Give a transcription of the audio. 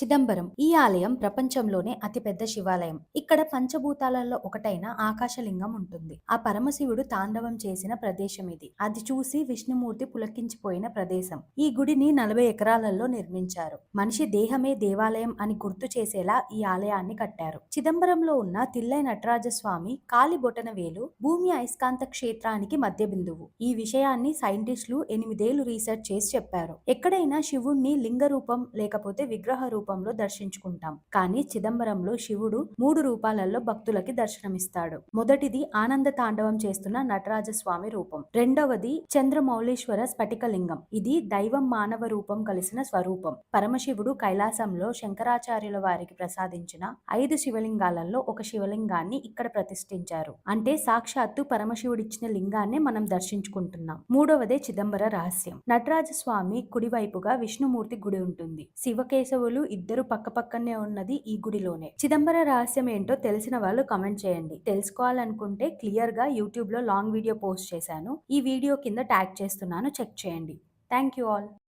చిదంబరం ఈ ఆలయం ప్రపంచంలోనే అతిపెద్ద శివాలయం. ఇక్కడ పంచభూతాలలో ఒకటైన ఆకాశలింగం ఉంటుంది. ఆ పరమశివుడు తాండవం చేసిన ప్రదేశం ఇది. అది చూసి విష్ణుమూర్తి పులకించిపోయిన ప్రదేశం. ఈ గుడిని నలభై ఎకరాలలో నిర్మించారు. మనిషి దేహమే దేవాలయం అని గుర్తు చేసేలా ఈ ఆలయాన్ని కట్టారు. చిదంబరంలో ఉన్న తిల్లై నటరాజస్వామి కాలి బొటనవేలు భూమి అయస్కాంత క్షేత్రానికి మధ్య బిందువు. ఈ విషయాన్ని సైంటిస్టులు ఎనిమిదేళ్ళు రీసెర్చ్ చేసి చెప్పారు. ఎక్కడైనా శివుణ్ణి లింగ రూపం లేకపోతే విగ్రహ రూపం రూపంలో దర్శించుకుంటాం. కానీ చిదంబరంలో శివుడు మూడు రూపాలలో భక్తులకి దర్శనమిస్తాడు. మొదటిది ఆనంద తాండవం చేస్తున్న నటరాజస్వామి రూపం. రెండవది చంద్రమౌళీశ్వర స్ఫటికలింగం. ఇది దైవం మానవ రూపం కలిసిన స్వరూపం. పరమశివుడు కైలాసంలో శంకరాచార్యుల వారికి ప్రసాదించిన ఐదు శివలింగాలలో ఒక శివలింగాన్ని ఇక్కడ ప్రతిష్ఠించారు. అంటే సాక్షాత్తు పరమశివుడిచ్చిన లింగాన్ని మనం దర్శించుకుంటున్నాం. మూడవదే చిదంబర రహస్యం. నటరాజస్వామి కుడివైపుగా విష్ణుమూర్తి గుడి ఉంటుంది. శివకేశవులు ఇద్దరు పక్కపక్కనే ఉన్నది ఈ గుడిలోనే. చిదంబర రహస్యం ఏంటో తెలిసిన వాళ్ళు కమెంట్ చేయండి. తెలుసుకోవాలనుకుంటే క్లియర్గా యూట్యూబ్లో లాంగ్ వీడియో పోస్ట్ చేశాను. ఈ వీడియో కింద ట్యాగ్ చేస్తున్నాను. చెక్ చేయండి. Thank you all